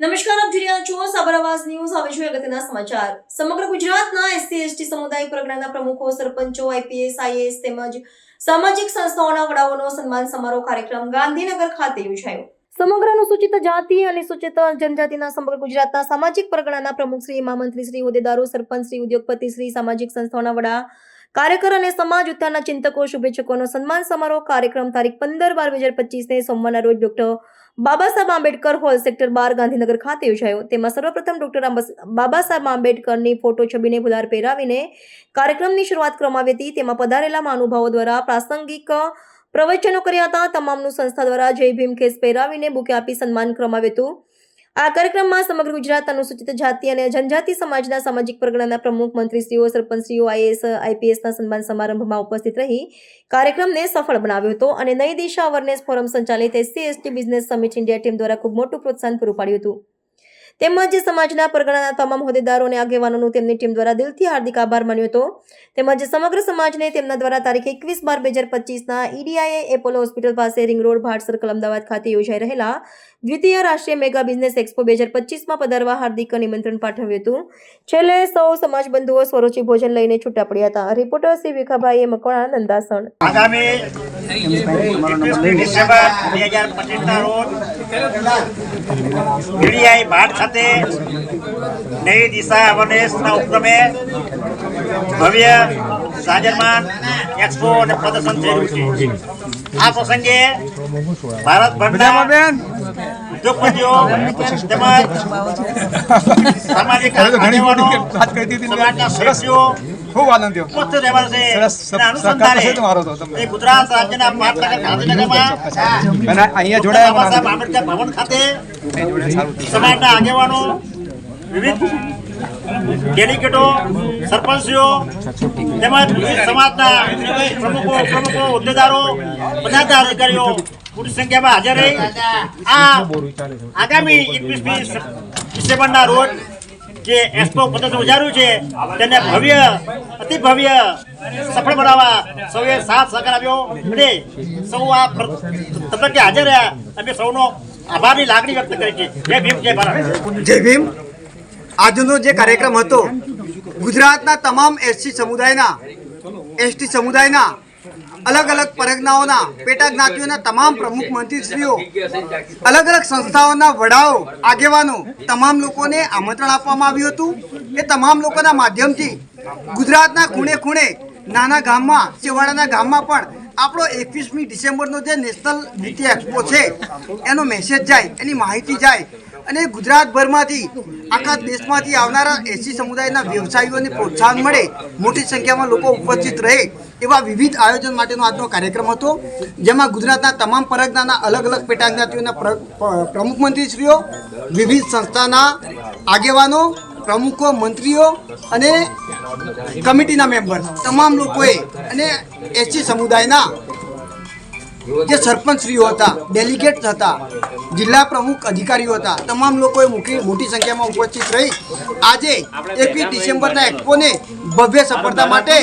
નમસ્કાર, આપ જોઈ રહ્યા છો સાબર આવાજ ન્યૂઝ. હવે જોઈએ અગત્યના સમાચાર. સમગ્ર ગુજરાતના એસસી, એસટી સમુદાય પ્રજ્ઞાના પ્રમુખો, સરપંચો આઈપીએસ આઈએએસ તેમજ સામાજિક સંસ્થાઓના વડાઓનો સન્માન સમારોહ કાર્યક્રમ ગાંધીનગર ખાતે યોજાયો. સમગ્ર અનુસૂચિત જાતિ અને સૂચિત જનજાતિના સમગ્ર ગુજરાતના સામાજિક પ્રગણાના પ્રમુખ શ્રી, મહામંત્રી શ્રી, હોદ્દેદારો, સરપંચ શ્રી, ઉદ્યોગપતિ શ્રી, સામાજિક સંસ્થાઓના વડા, કાર્યકર અને સમાજ ઉત્થાનના ચિંતકો, શુભેચ્છકોનો સન્માન સમારોહ કાર્યક્રમ તારીખ પંદર બાર બે હજાર પચીસને સોમવારના રોજ doctor Baba Saheb Ambedkar hall sector બાર ગાંધીનગર ખાતે યોજાયો. તેમાં સર્વપ્રથમ ડોક્ટર બાબા સાહેબ આંબેડકરની ફોટો છબીને ગુલાર પહેરાવીને કાર્યક્રમની શરૂઆત કરવામાં હતી. તેમાં પધારેલા મહાનુભાવો દ્વારા પ્રાસંગિક પ્રવચનો કર્યા હતા. તમામનું સંસ્થા દ્વારા જય ભીમ ખેસ પહેરાવીને બુકે આપી સન્માન કરવામાં આવ્યું હતું. આ કાર્યક્રમમાં સમગ્ર ગુજરાત અનુસૂચિત જાતિ અને જનજાતિ સમાજના સામાજિક પ્રગણાના પ્રમુખ મંત્રીશ્રીઓ, સરપંચશ્રીઓ આઈએસ આઈપીએસના સન્માન સમારંભમાં ઉપસ્થિત રહી કાર્યક્રમને સફળ બનાવ્યો હતો અને નઈ દિશા અવરનેસ ફોરમ સંચાલિત SC, ST, business summit India team દ્વારા ખૂબ મોટું પ્રોત્સાહન પૂરું પાડ્યું હતું. તેમજ સમાજના પરગણાના તમામ હોદ્દેદારો અને આગેવાનોનું તેમની ટીમ દ્વારા દિલથી હાર્દિક આભાર માન્યો હતો. તેમજ સમગ્ર સમાજને તેમના દ્વારા તારીખ એકવીસ બાર બે હજાર પચીસના ઈડીઆઈએ એપોલો હોસ્પિટલ પાસે ring road Bhat circle Ahmedabad ખાતે યોજાઈ રહેલા દ્વિતીય રાષ્ટ્રીય મેગા બિઝનેસ એક્સપો બે હજાર પચીસમાં પધારવા હાર્દિક નિમંત્રણ પાઠવ્યું હતું. છેલ્લે સૌ સમાજ બંધુઓ સ્વરૂચિ ભોજન લઈને છૂટા પડ્યા હતા. રિપોર્ટર શ્રી વિખાભાઈ મકવાણા, નંદાસણ. ડિસેમ્બર બે હજાર પચીસના રોજ ઈડીઆઈ ભાટ ખાતે નવી દિશા અવેરનેસના ઉપક્રમે ભવ્ય સાજરમાન એક્સપો અને પ્રદર્શન થઈ રહ્યું છે આ પ્રસંગે ભારતભરના ઉદ્યોગપતિઓ તેમજ સામાજિક સમાજના સરસ. સભ્યો ખૂબ આનંદ થયો ઉપસ્થિત રહેવાનો છે. સરસ. એના સહકાર અનુસંધાને તમારો તો તમને. ગુજરાત રાજ્યના પાટનગર ગાંધીનગરમાં અને અહીંયા જોડાયા બાબા સાહેબ આંબેડકર ભવન ખાતે. સમાજના આગેવાનો વિવિધ ડેલિગેટો સરપંચીઓ, તેમજ સમાજના પ્રમુખો પ્રમુખો, હોદ્દેદારો બધા અધિકારીઓ મોટી સંખ્યામાં હાજર રહી. આ આગામી એકવીસમી ડિસેમ્બરના રોજ જે એક્સપો પ્રદર્શન ઉજાર્યું છે, તેને ભવ્ય, અતિ ભવ્ય સફળ બનાવવા સૌએ સાથ સહકાર આપ્યો અને સૌ આ તબક્કે હાજર રહ્યા. અમે સૌનો આભારની લાગણી વ્યક્ત કરી છે. જય ભીમ, જય ભારત. જય ભીમ. આજનો જે કાર્યક્રમ હતો, ગુજરાતના તમામ એસટી સમુદાયના એસટી સમુદાયના અલગ અલગ પરગનાઓના પેટા જ્ઞાતિઓના તમામ પ્રમુખ મંત્રીશ્રીઓ, અલગ અલગ સંસ્થાઓના વડાઓ, આગેવાનો, તમામ લોકોને આમંત્રણ આપવામાં આવ્યું હતું. એ તમામ લોકોના માધ્યમથી ગુજરાતના ખૂણે ખૂણે નાના ગામમાં, છેવાડાના ગામમાં પણ આપણો એકવીસમી ડિસેમ્બરનો જે નેશનલ દ્વિતીય એક્સપો છે, એનો મેસેજ જાય, એની માહિતી જાય અને ગુજરાતભરમાંથી, આખા દેશમાંથી આવનારા એસી સમુદાયના વ્યવસાયીઓને પ્રોત્સાહન મળે, મોટી સંખ્યામાં લોકો ઉપસ્થિત રહે, એવા વિવિધ આયોજન માટેનો આજનો કાર્યક્રમ હતો, જેમાં ગુજરાતના તમામ પરગનાના અલગ અલગ પેટા જ્ઞાતિઓના પ્ર- પ્રમુખ મંત્રીશ્રીઓ, વિવિધ સંસ્થાના આગેવાનો, પ્રમુખો, મંત્રીઓ અને કમિટીના મેમ્બર, તમામ લોકોએ અને એસી સમુદાયના જે સરપંચશ્રીઓ હતા ડેલિગેટ હતા, જિલ્લા પ્રમુખ અધિકારીઓ હતા, તમામ લોકોએ મોટી મોટી સંખ્યામાં ઉપસ્થિત રહી. આજે એકવીસ ડિસેમ્બરના એક્સપોને ભવ્ય સફળતા માટે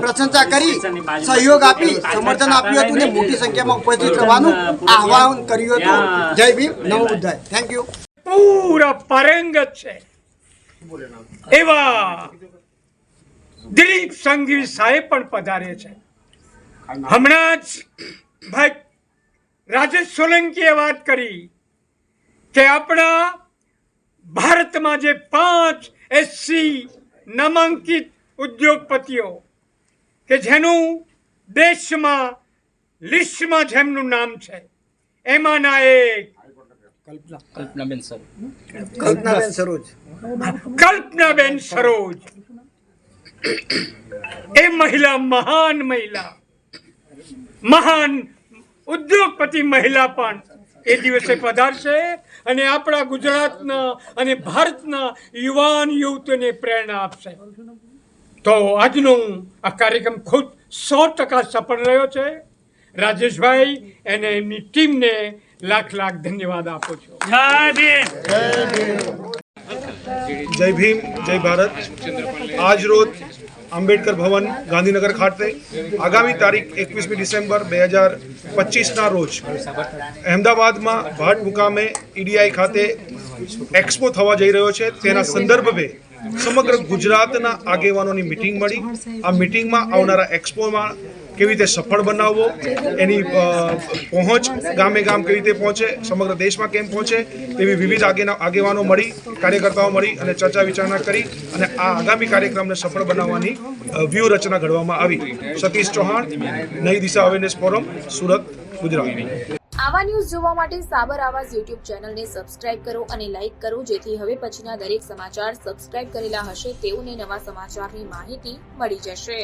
પ્રશંસા કરી, સહયોગ આપી, સમર્થન આપ્યું હતું ને મોટી સંખ્યામાં ઉપસ્થિત રહેવાનું આહવાન કર્યું હતું. જય ભીમ, નમો બુદ્ધાય. થેન્ક યુ પૂરા પારંગત છે. એવા દિલીપ સંઘવી સાહેબ પણ પધારે છે. હમણાં જ ભાઈ રાજેશ સોલંકીએ વાત કરી કે આપણા ભારતમાં જે પાંચ એસસી નામાંકિત ઉદ્યોગપતિઓ કે જેનું દેશમાં લિસ્ટમાં જેમનું નામ છે. એમાંના એક કલ્પનાબેન સરોજ. કલ્પનાબેન સરોજ. એ મહિલા મહાન મહિલા. મહાન ઉદ્યોગપતિ મહિલા પણ એ દિવસે પધારશે અને આપણા ગુજરાતના અને ભારતના યુવાન યુવતીઓને પ્રેરણા આપશે. તો આજનો આ કાર્યક્રમ ખુદ સો ટકા સફળ રહ્યો છે. રાજેશભાઈ અને એમની ટીમને લાખ લાખ ધન્યવાદ આપું છું. જય ભીમ જય ભારત. આજ રોજ આંબેડકર ભવન ગાંધીનગર ખાતે આગામી તારીખ એકવીસમી ડિસેમ્બર બે હજાર પચીસના રોજ અહેમદાબાદમાં ભાટ મુકામે ઈડીઆઈ ખાતે એક્સપો થવા જઈ રહ્યો છે. તેના સંદર્ભે સમગ્ર ગુજરાતના આગેવાનોની મિટિંગ મળી. આ મિટિંગમાં આવનારા એક્સપોમાં કેવી રીતે સફળ બનાવવો, એની પહોંચ ગામે ગામ કેવી રીતે પહોંચે, સમગ્ર દેશમાં કેમ પહોંચે, તેવી વિવિધ આગેના, આગેવાનો મળી, કાર્યકર્તાઓ મળી અને ચર્ચા વિચારણા કરી અને આ આગામી કાર્યક્રમને સફળ બનાવવાની વ્યૂહરચના ઘડવામાં આવી. Satish Chauhan, Nai Disha awareness forum Surat, Gujarat. આવા ન્યૂઝ જોવા માટે સાબર આવાજ યુટ્યુબ ચેનલને સબસ્ક્રાઇબ કરો અને લાઇક કરો, જેથી હવે પછીના દરેક સમાચાર સબસ્ક્રાઇબ કરેલા હશે, તેઓને નવા સમાચારની માહિતી મળી જશે.